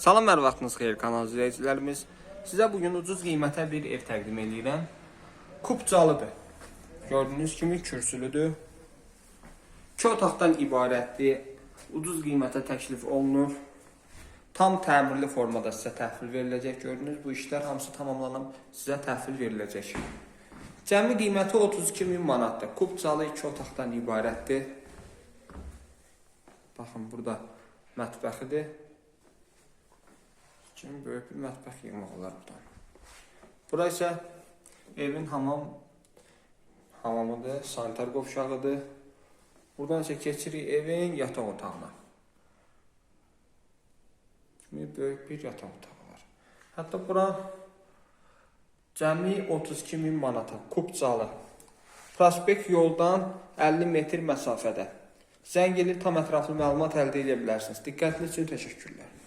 Salam hər vaxtınız xeyir kanal izləyicilərimiz. Sizə bu gün ucuz qiymətə bir ev təqdim edirəm. Kupcalıdır. Gördüyünüz kimi kürsülüdür. İki otaqdan ibarətdir. Ucuz qiymətə təklif olunur. Tam təmirli formada sizə təhvil veriləcək. Gördüyünüz bu işlər hamısı tamamlanıb sizə təhvil veriləcək. Cəmi qiyməti 32 min manatdır. Kupcalı iki otaqdan ibarətdir. Baxın burada mətbəxidir. Kimi böyük bir mətbəx yığmaq olar buradan. Bura isə evin hamam hamamıdır, sanitar qovşağıdır. Buradan isə keçirik evin yataq otağına. Kimi böyük bir yataq otağı var. Hətta bura cəmi 32 min manata Kupcalı. Prospekt yoldan 50 metr məsafədə. Zəng edib tam ətraflı məlumat əldə edə bilərsiniz. Diqqətiniz üçün təşəkkürlər.